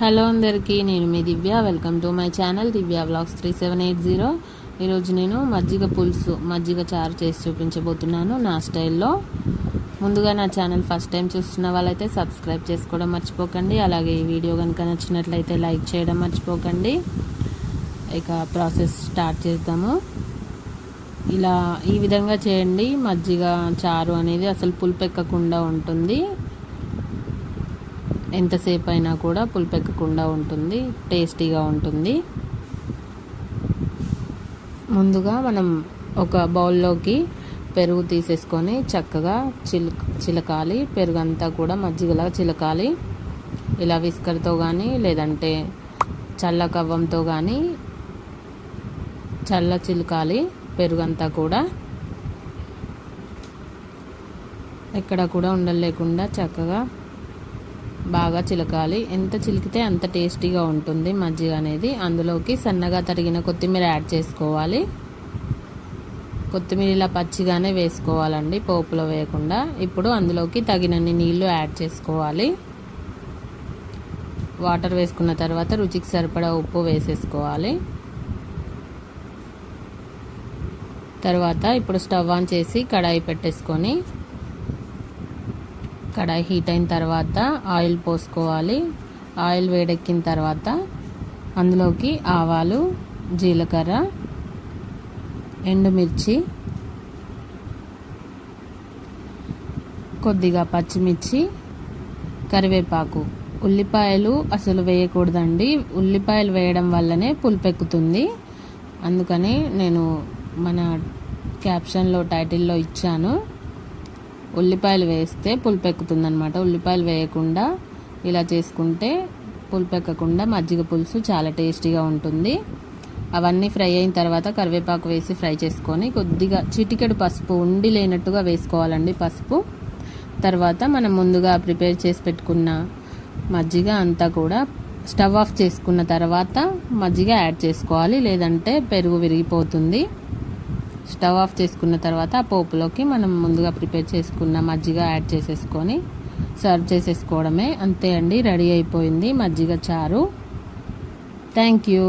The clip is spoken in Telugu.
హలో అందరికీ నేను మీ Divya. Welcome to my channel Divya blogs three seven eight zero ఈరోజు నేను మజ్జిగ పులుసు మజ్జిగ చారు చేసి చూపించబోతున్నాను నా స్టైల్లో. ముందుగా నా ఛానల్ ఫస్ట్ టైం చూస్తున్న వాళ్ళైతే సబ్స్క్రైబ్ చేసుకోవడం మర్చిపోకండి. అలాగే ఈ వీడియో కనుక నచ్చినట్లయితే లైక్ చేయడం మర్చిపోకండి. ఇక ప్రాసెస్ స్టార్ట్ చేద్దాము. ఇలా ఈ విధంగా చేయండి. మజ్జిగ చారు అనేది అసలు పులుపెక్కకుండా ఉంటుంది. ఎంతసేపు అయినా కూడా పులిపెక్కకుండా ఉంటుంది టేస్టీగా ఉంటుంది. ముందుగా మనం ఒక బౌల్లోకి పెరుగు తీసేసుకొని చక్కగా చిల్ చిలకాలి. పెరుగు అంతా కూడా మజ్జిగలా చిలకాలి. ఇలా విస్కర్తో కానీ లేదంటే చల్ల కవ్వంతో కానీ చల్ల చిలకాలి పెరుగంతా కూడా. ఎక్కడ కూడా ఉండలేకుండా చక్కగా బాగా చిలకాలి. ఎంత చిలికితే అంత టేస్టీగా ఉంటుంది మజ్జిగ అనేది. అందులోకి సన్నగా తరిగిన కొత్తిమీర యాడ్ చేసుకోవాలి. కొత్తిమీర ఇలా పచ్చిగానే వేసుకోవాలండి పోపులో వేయకుండా. ఇప్పుడు అందులోకి తగినన్ని నీళ్ళు యాడ్ చేసుకోవాలి. వాటర్ వేసుకున్న తర్వాత రుచికి సరిపడా ఉప్పు వేసేసుకోవాలి. తర్వాత ఇప్పుడు స్టవ్ ఆన్ చేసి కడాయి పెట్టేసుకొని కడాయి హీట్ అయిన తర్వాత ఆయిల్ పోసుకోవాలి. ఆయిల్ వేడెక్కిన తర్వాత అందులోకి ఆవాలు జీలకర్ర ఎండుమిర్చి కొద్దిగా పచ్చిమిర్చి కరివేపాకు. ఉల్లిపాయలు అసలు వేయకూడదండి. ఉల్లిపాయలు వేయడం వల్లనే పులుపెక్కుతుంది. అందుకని నేను మన క్యాప్షన్లో టైటిల్లో ఇచ్చాను. ఉల్లిపాయలు వేస్తే పులుపెక్కుతుందనమాట ఉల్లిపాయలు వేయకుండా ఇలా చేసుకుంటే పులుపెక్కకుండా మజ్జిగ పులుసు చాలా టేస్టీగా ఉంటుంది. అవన్నీ ఫ్రై అయిన తర్వాత కరివేపాకు వేసి ఫ్రై చేసుకొని కొద్దిగా చిటికెడు పసుపు ఉండి లేనట్టుగా వేసుకోవాలండి పసుపు. తర్వాత మనం ముందుగా ప్రిపేర్ చేసి పెట్టుకున్న మజ్జిగ అంతా కూడా స్టవ్ ఆఫ్ చేసుకున్న తర్వాత మజ్జిగ యాడ్ చేసుకోవాలి. లేదంటే పెరుగు విరిగిపోతుంది. స్టవ్ ఆఫ్ చేసుకున్న తర్వాత ఆ పోపులోకి మనం ముందుగా ప్రిపేర్ చేసుకున్న మజ్జిగ యాడ్ చేసేసుకొని సర్వ్ చేసేసుకోవడమే. అంతే అండి రెడీ అయిపోయింది మజ్జిగ చారు. Thank you.